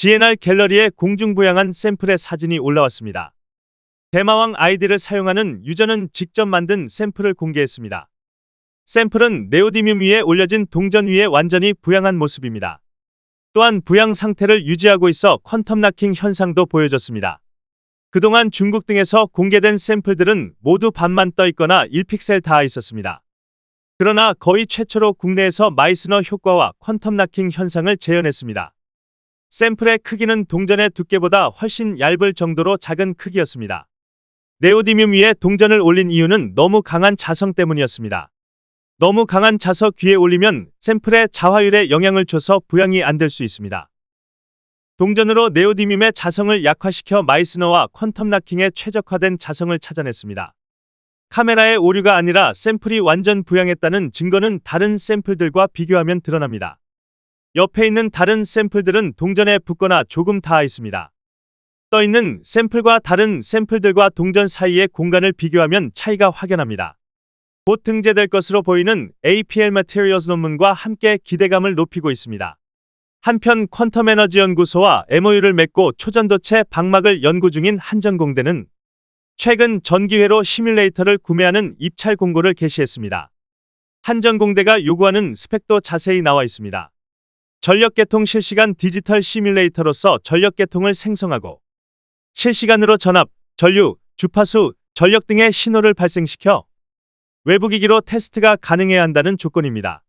GNR 갤러리에 공중부양한 샘플의 사진이 올라왔습니다. 대마왕 아이디를 사용하는 유저는 직접 만든 샘플을 공개했습니다. 샘플은 네오디뮴 위에 올려진 동전 위에 완전히 부양한 모습입니다. 또한 부양 상태를 유지하고 있어 퀀텀 락킹 현상도 보여졌습니다. 그동안 중국 등에서 공개된 샘플들은 모두 반만 떠 있거나 1픽셀 닿아 있었습니다. 그러나 거의 최초로 국내에서 마이스너 효과와 퀀텀 락킹 현상을 재현했습니다. 샘플의 크기는 동전의 두께보다 훨씬 얇을 정도로 작은 크기였습니다. 네오디뮴 위에 동전을 올린 이유는 너무 강한 자성 때문이었습니다. 너무 강한 자석 위에 올리면 샘플의 자화율에 영향을 줘서 부양이 안 될 수 있습니다. 동전으로 네오디뮴의 자성을 약화시켜 마이스너와 퀀텀 락킹에 최적화된 자성을 찾아냈습니다. 카메라의 오류가 아니라 샘플이 완전 부양했다는 증거는 다른 샘플들과 비교하면 드러납니다. 옆에 있는 다른 샘플들은 동전에 붙거나 조금 닿아 있습니다. 떠 있는 샘플과 다른 샘플들과 동전 사이의 공간을 비교하면 차이가 확연합니다. 곧 등재될 것으로 보이는 APL Materials 논문과 함께 기대감을 높이고 있습니다. 한편 퀀텀 에너지 연구소와 MOU를 맺고 초전도체 방막을 연구 중인 한전공대는 최근 전기회로 시뮬레이터를 구매하는 입찰 공고를 게시했습니다. 한전공대가 요구하는 스펙도 자세히 나와 있습니다. 전력계통 실시간 디지털 시뮬레이터로서 전력계통을 생성하고 실시간으로 전압, 전류, 주파수, 전력 등의 신호를 발생시켜 외부 기기로 테스트가 가능해야 한다는 조건입니다.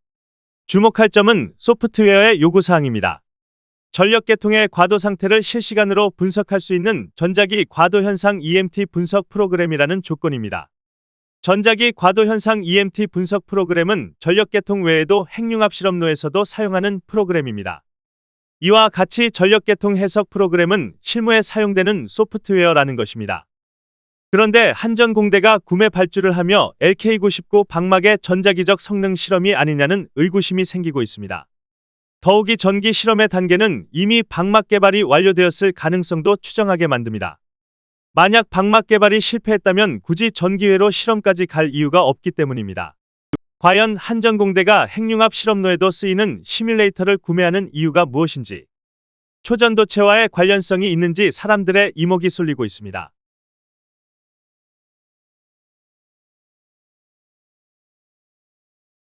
주목할 점은 소프트웨어의 요구사항입니다. 전력계통의 과도 상태를 실시간으로 분석할 수 있는 전자기 과도 현상 EMT 분석 프로그램이라는 조건입니다. 전자기 과도 현상 EMT 분석 프로그램은 전력계통 외에도 핵융합 실험로에서도 사용하는 프로그램입니다. 이와 같이 전력계통 해석 프로그램은 실무에 사용되는 소프트웨어라는 것입니다. 그런데 한전공대가 구매 발주를 하며 LK99 방막의 전자기적 성능 실험이 아니냐는 의구심이 생기고 있습니다. 더욱이 전기 실험의 단계는 이미 방막 개발이 완료되었을 가능성도 추정하게 만듭니다. 만약 방막 개발이 실패했다면 굳이 전기회로 실험까지 갈 이유가 없기 때문입니다. 과연 한전공대가 핵융합 실험로에도 쓰이는 시뮬레이터를 구매하는 이유가 무엇인지 초전도체와의 관련성이 있는지 사람들의 이목이 쏠리고 있습니다.